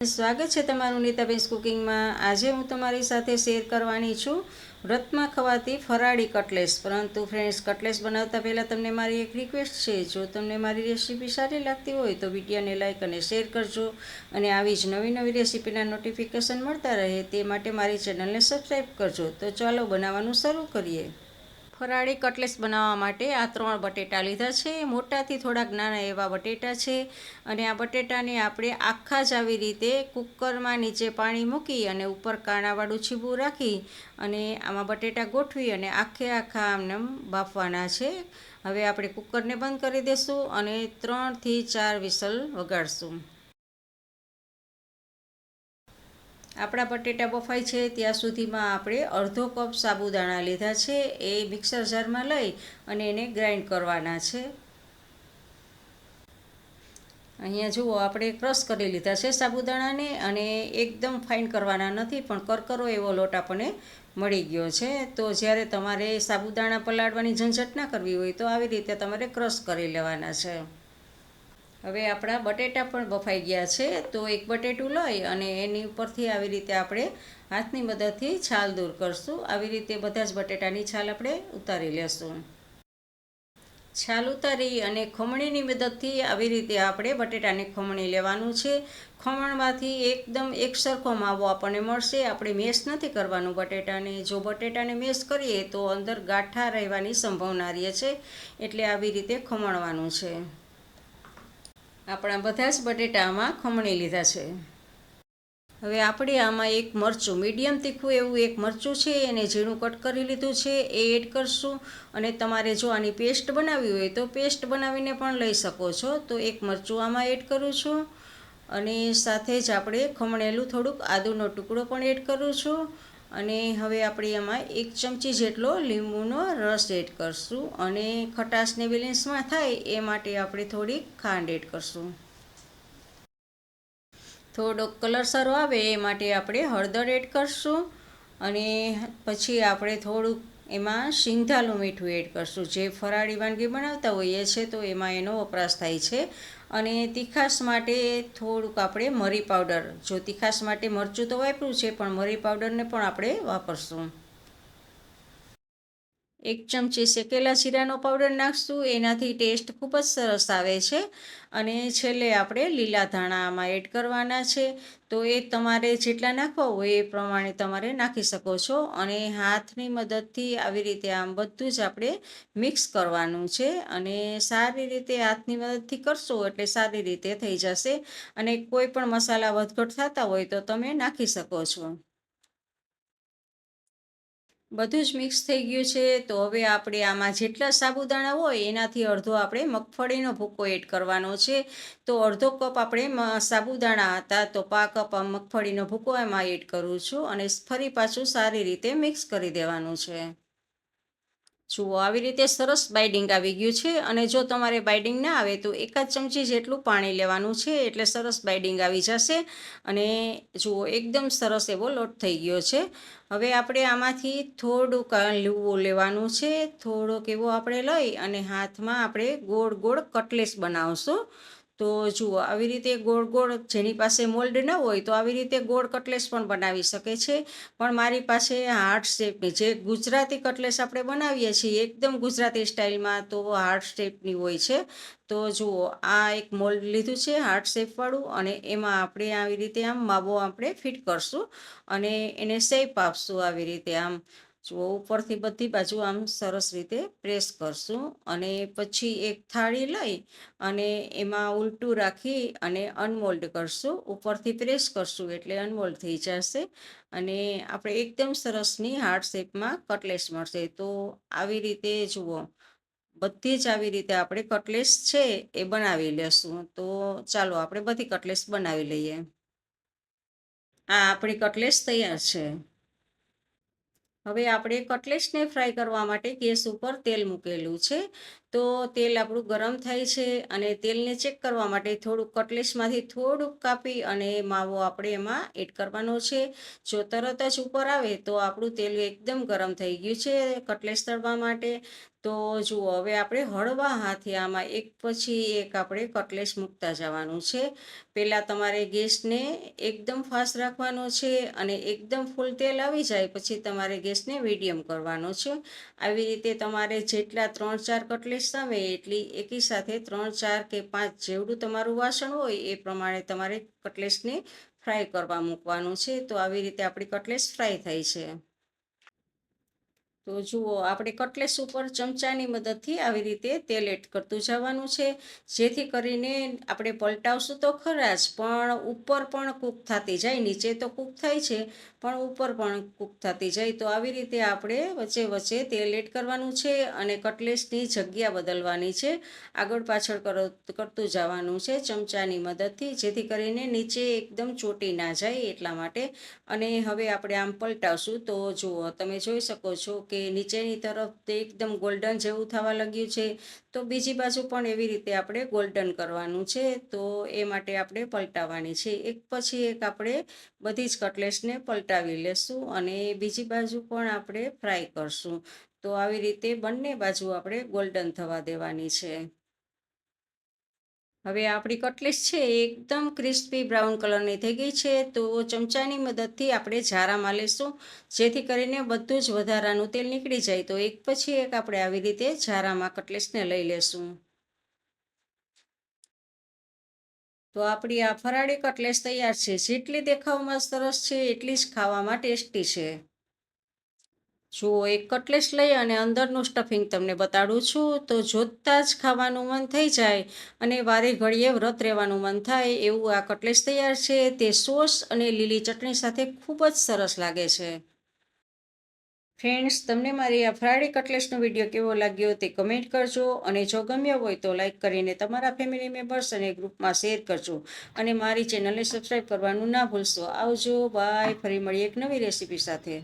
સ્વાગત છે તમારું નીતાબેન્સ કુકિંગમાં. આજે હું તમારી સાથે શેર કરવાની છું વ્રતમાં ખવાતી ફરાળી કટલેસ. પરંતુ ફ્રેન્ડ્સ કટલેસ બનાવતા પહેલાં તમને મારી એક રિક્વેસ્ટ છે. જો તમને મારી રેસીપી સારી લાગતી હોય તો વિડીયોને લાઇક અને શેર કરજો અને આવી જ નવી નવી રેસીપીના નોટિફિકેશન મળતા રહે તે માટે મારી ચેનલને સબસ્ક્રાઈબ કરજો. તો ચાલો બનાવવાનું શરૂ કરીએ. ફરાળી કટલેસ બનાવવા માટે આ ત્રણ બટેટા લીધા છે. મોટાથી થોડાક નાના એવા બટેટા છે અને આ બટેટાને આપણે આખા જ આવી રીતે કુકરમાં નીચે પાણી મૂકી અને ઉપર કાણાવાળું છીબું રાખી અને આમાં બટેટા ગોઠવી અને આખે આખા આમને બાફવાના છે. હવે આપણે કુકરને બંધ કરી દઈશું અને ત્રણથી ચાર વિસલ વગાડશું. આપણા બટેટા બફાય છે, ત્યાં સુધીમાં આપણે અડધો કપ સાબુદાણા લીધા છે, એ મિક્સર જારમાં લઈ અને એને ગ્રાઇન્ડ કરવાના છે. અહીંયા જુઓ, આપણે ક્રશ કરી લીધા છે સાબુદાણાને અને એકદમ ફાઇન કરવાના નથી, પણ કરકરો એવો લોટ આપણને મળી ગયો છે. તો જ્યારે તમારે સાબુદાણા પલાળવાની ઝંઝટ ના કરવી હોય, તો આવી રીતે તમારે ક્રશ કરી લેવાના છે. હવે આપણા બટેટા પણ બફાઈ ગયા છે, તો એક બટેટું લઈ અને એની ઉપરથી આવી રીતે આપણે હાથની મદદથી છાલ દૂર કરશું. આવી રીતે બધા જ બટેટાની છાલ આપણે ઉતારી લેશું. છાલ ઉતારી અને ખમણીની મદદથી આવી રીતે આપણે બટેટાની ખમણી લેવાનું છે. ખમણમાંથી એકદમ એકસરખો માવો આપણને મળશે. આપણે મેશ નથી કરવાનું બટેટાને. જો બટેટાને મેશ કરીએ તો અંદર ગાંઠા રહેવાની સંભાવના રહે છે, એટલે આવી રીતે ખમણવાનું છે. આપણા બધા જ બટેટામાં ખમણી લીધા છે. હવે આપણે આમાં એક મરચું, મીડિયમ તીખું એવું એક મરચું છે, એને ઝીણું કટ કરી લીધું છે, એ એડ કરશું. અને તમારે જો આની પેસ્ટ બનાવવી હોય તો પેસ્ટ બનાવીને પણ લઈ શકો છો. તો એક મરચું આમાં એડ કરું છું. અને સાથે જ આપણે ખમણેલું થોડુંક આદુનો ટુકડો પણ એડ કરું છું. અને હવે આપણે એમાં એક ચમચી જેટલો લીંબુનો રસ એડ કરશું અને ખટાશને બેલેન્સમાં થાય એ માટે આપણે થોડીક ખાંડ એડ કરશું. થોડોક કલર સારો આવે એ માટે આપણે હળદર એડ કરશું અને પછી આપણે થોડુંક એમાં સિંધાલું મીઠું એડ કરશું. જે ફરાળી વાનગી બનાવતા હોઈએ છીએ તો એમાં એનો વપરાશ થાય છે. અને તીખાશ માટે થોડુંક આપણે મરી પાવડર. જો તીખાશ માટે મરચું તો વાપર્યું છે, પણ મરી પાવડરને પણ આપણે વાપરશું. એક ચમચી શેકેલા જીરાનો પાવડર નાખશું. એનાથી ટેસ્ટ ખૂબ જ સરસ આવે છે. અને છેલ્લે આપણે લીલા ધાણા આમાં એડ કરવાના છે. તો એ તમારે જેટલા નાખવા હોય એ પ્રમાણે તમારે નાખી શકો છો. અને હાથની મદદથી આવી રીતે આમ બધું જ આપણે મિક્સ કરવાનું છે. અને સારી રીતે હાથની મદદથી કરશો એટલે સારી રીતે થઈ જશે. અને કોઈ પણ મસાલા વધઘટ થતા હોય તો તમે નાખી શકો છો. બધું જ મિક્સ થઈ ગયું છે. તો હવે આપણે આમાં જેટલા સાબુદાણા હોય, એનાથી અડધો આપણે મગફળીનો ભૂકો એડ કરવાનો છે. તો અડધો કપ આપણે સાબુદાણા હતા, તો પા કપ મગફળીનો ભૂકો એમાં એડ કરું છું અને ફરી પાછું સારી રીતે મિક્સ કરી દેવાનું છે. જુઓ, આવી રીતે સરસ બાઇડિંગ આવી ગયું છે અને જો તમારે બાઇડિંગ ના આવે તો એકાદ ચમચી જેટલું પાણી લેવાનું છે એટલે સરસ બાઇડિંગ આવી જશે અને જુઓ, એકદમ સરસ એવો લોટ થઈ ગયો છે. હવે આપણે આમાંથી થોડુંક લીવું લેવાનું છે, થોડોક એવો આપણે લઈ અને હાથમાં આપણે ગોળ ગોળ કટલેસ બનાવશું. તો જુઓ, આવી રીતે ગોળ ગોળ જેની પાસે મોલ્ડ ન હોય તો આવી રીતે ગોળ કટલેસ પણ બનાવી શકે છે. પણ મારી પાસે હાર્ટ શેપની જે ગુજરાતી કટલેસ આપણે બનાવીએ છીએ, એકદમ ગુજરાતી સ્ટાઇલમાં તો હાર્ટ શેપની હોય છે. તો જુઓ, આ એક મોલ્ડ લીધું છે હાર્ટ શેપવાળું અને એમાં આપણે આવી રીતે આમ માવો આપણે ફિટ કરશું અને એને શેપ આપશું આવી રીતે આમ. જુઓ, ઉપરથી બધી બાજુ આમ સરસ રીતે પ્રેસ કરશું અને પછી એક થાળી લઈ અને એમાં ઉલટું રાખી અને અનમોલ્ડ કરશું. ઉપરથી પ્રેસ કરશું એટલે અનમોલ્ડ થઈ જશે અને આપણે એકદમ સરસની હાર્ટ શેપમાં કટલેસ મળશે. તો આવી રીતે જુઓ, બધી જ આવી રીતે આપણે કટલેસ છે એ બનાવી લેશું. તો ચાલો, આપણે બધી કટલેસ બનાવી લઈએ. આ આપણી કટલેસ તૈયાર છે. હવે આપણે કટલેટ્સને ફ્રાય કરવા માટે ગેસ ઉપર તેલ મૂકેલું છે. તો તેલ આપણું ગરમ થાય છે અને તેલને ચેક કરવા માટે થોડુંક કટલેટ્સમાંથી થોડુંક કાપી અને માવો આપણે એમાં એડ કરવાનો છે. જો તરત જ ઉપર આવે તો આપણું તેલ એકદમ ગરમ થઈ ગયું છે કટલેટ્સ તળવા માટે. તો જુઓ, હવે આપણે હળવા હાથે આમાં એક પછી એક આપણે કટલેસ મૂકતા જવાનું છે. પહેલાં તમારે ગેસને એકદમ ફાસ્ટ રાખવાનો છે અને એકદમ ફૂલ તેલ આવી જાય પછી તમારે ગેસને મીડિયમ કરવાનો છે. આવી રીતે તમારે જેટલા ત્રણ ચાર કટલેસ આવે એટલી એકી સાથે ત્રણ ચાર કે પાંચ જેવડું તમારું વાસણ હોય એ પ્રમાણે તમારે કટલેસને ફ્રાય કરવા મૂકવાનું છે. તો આવી રીતે આપણી કટલેસ ફ્રાય થાય છે. તો જુઓ, આપણે કટલેસ ઉપર ચમચાની મદદથી આવી રીતે તેલ એડ કરતું જવાનું છે. જેથી કરીને આપણે પલટાવશું તો ખરા જ, પણ ઉપર પણ કૂક થતી જાય, નીચે તો કૂક થાય છે, પણ ઉપર પણ કૂક થતી જાય. તો આવી રીતે આપણે વચ્ચે વચ્ચે તેલ એડ કરવાનું છે અને કટલેસની જગ્યા બદલવાની છે. આગળ પાછળ કરો, કરતું જવાનું છે ચમચાની મદદથી, જેથી કરીને નીચે એકદમ ચોટી ના જાય એટલા માટે. અને હવે આપણે આમ પલટાવશું તો જુઓ, તમે જોઈ શકો છો કે નીચેની તરફ તે એકદમ ગોલ્ડન જેવું થવા લાગ્યું છે. તો બીજી બાજુ પણ એવી રીતે આપણે ગોલ્ડન કરવાનું છે. તો એ માટે આપણે પલટાવવાની છે. એક પછી એક આપણે બધી જ કટલેસને પલટાવી લેશું અને બીજી બાજુ પણ આપણે ફ્રાય કરશું. તો આવી રીતે બંને બાજુ આપણે ગોલ્ડન થવા દેવાની છે. હવે આપણી કટલેસ છે એકદમ ક્રિસ્પી બ્રાઉન કલરની થઈ ગઈ છે, તો ચમચાની મદદથી આપણે ઝારામાં લેશું, જેથી કરીને બધું જ વધારાનું તેલ નીકળી જાય. તો એક પછી એક આપણે આવી રીતે ઝારામાં કટલેસને લઈ લેશું. તો આપણી આ ફરાળી કટલેસ તૈયાર છે. જેટલી દેખાવમાં સરસ છે, એટલી જ ખાવામાં ટેસ્ટી છે. જુઓ એક કટલેસ લઈ અને અંદરનું સ્ટફિંગ તમને બતાડું છું, તો જોતાં જ ખાવાનું મન થઈ જાય અને વારે ઘડીએ વ્રત રહેવાનું મન થાય એવું આ કટલેસ તૈયાર છે. તે સોસ અને લીલી ચટણી સાથે ખૂબ જ સરસ લાગે છે. ફ્રેન્ડ્સ, તમને મારી આ ફ્રાઈડી કટલેસનો વીડિયો કેવો લાગ્યો તે કમેન્ટ કરજો અને જો ગમ્યો હોય તો લાઇક કરીને તમારા ફેમિલી મેમ્બર્સ અને ગ્રુપમાં શેર કરજો અને મારી ચેનલને સબસ્ક્રાઈબ કરવાનું ના ભૂલશો. આવજો, બાય, ફરી મળીએ એક નવી રેસીપી સાથે.